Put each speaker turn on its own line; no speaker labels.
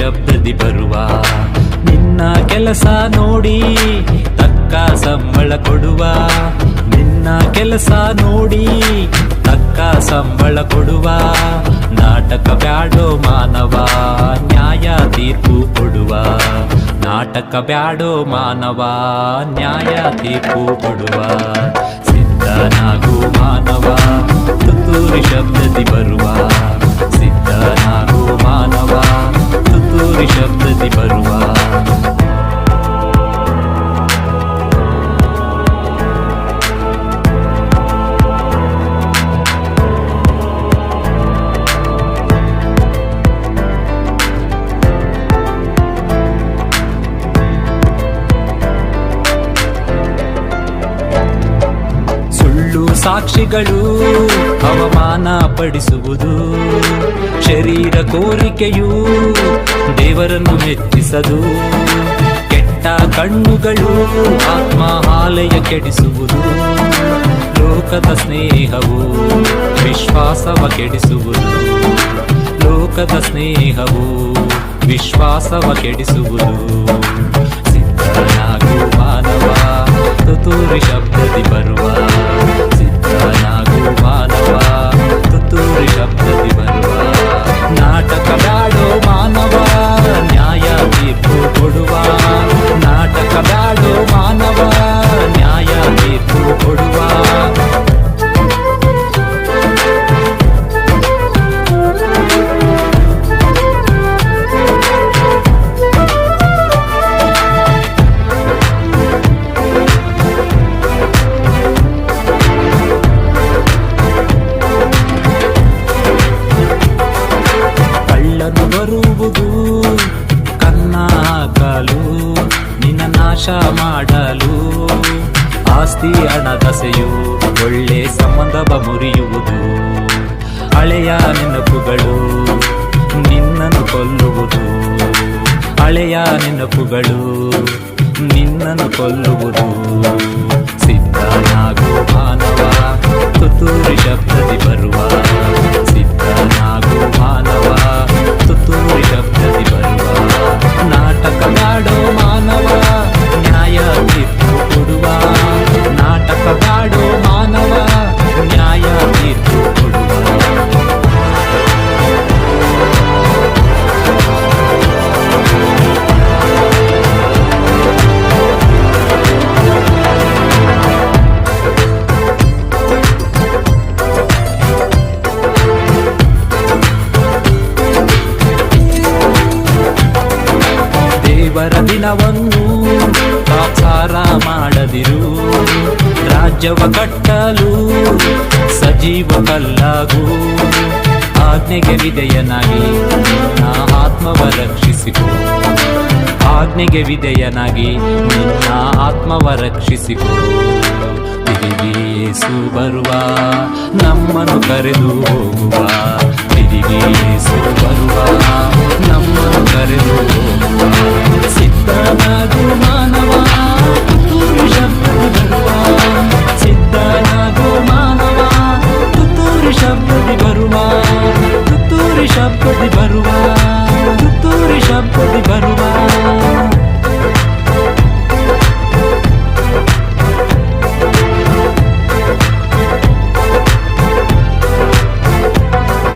ಶಬ್ದದಿ ಬರುವ ನಿನ್ನ ಕೆಲಸ ನೋಡಿ ತಕ್ಕ ಸಂಬಳ ಕೊಡುವ. ನಿನ್ನ ಕೆಲಸ ನೋಡಿ ತಕ್ಕ ಸಂಬಳ ಕೊಡುವ. ನಾಟಕ ಬ್ಯಾಡೋ ಮಾನವ, ನ್ಯಾಯ ತೀರ್ಪು ಕೊಡುವ. ನಾಟಕ ಬ್ಯಾಡೋ ಮಾನವ, ನ್ಯಾಯ ತೀರ್ಪು ಕೊಡುವ. ಸಿದ್ಧನಾಗೋ ಮಾನವ, ತುತ್ತೂರಿ ಶಬ್ದದಿ ಬರುವ. ಸಿದ್ಧನಾಗು ಮಾನವ ಸಾಕ್ಷಿಗಳು ಅವಮಾನ ಪಡಿಸುವುದು, ಶರೀರ ಕೋರಿಕೆಯು ದೇವರನ್ನು ಮೆಚ್ಚಿಸದು ಕೆಟ್ಟ ಕಣ್ಣುಗಳು ಆತ್ಮ ಆಲಯ ಕೆಡಿಸುವುದು, ಲೋಕದ ಸ್ನೇಹವು ವಿಶ್ವಾಸವ ಕೆಡಿಸುವುದು, ಲೋಕದ ಸ್ನೇಹವು ವಿಶ್ವಾಸವ ಕೆಡಿಸುವುದು. ಸಿದ್ಧನಾಗು ಸಂಬಂಧವ ಮುರಿಯುವುದು. ಹಳೆಯ ನೆನಪುಗಳು ನಿನ್ನನ್ನು ಕೊಲ್ಲುವುದು. ಹಳೆಯ ನೆನಪುಗಳು ನಿನ್ನನ್ನು ಕೊಲ್ಲುವುದು. ಸಿದ್ಧನಾಗೋ ಮಾನವ ತುತ್ತೂರಿ ಶಬ್ದದಿ ಬರುವ ದೇವರ ದಿನವನ್ನು ಮಾಡದಿರು. ರಾಜ್ಯವ ಕಟ್ಟಲು ಸಜೀವ ಕಲ್ಲಾಗು. ಆಜ್ಞೆಗೆ ವಿಧೇಯನಾಗಿ ನಾ ಆತ್ಮವ ರಕ್ಷಿಸಿಕೊ. ಆಜ್ಞೆಗೆ ವಿಧೇಯನಾಗಿ ನಿನ್ನ ಆತ್ಮವ ರಕ್ಷಿಸಿಕೊ. ಯೇಸು ಬರುವ, ನಮ್ಮನ್ನು ಕರೆದು ಹೋಗುವ. ಯೇಸು ಬರುವ, ನಮ್ಮನ್ನು ಕರೆದು ಹೋಗುವ. সব করতে পারবা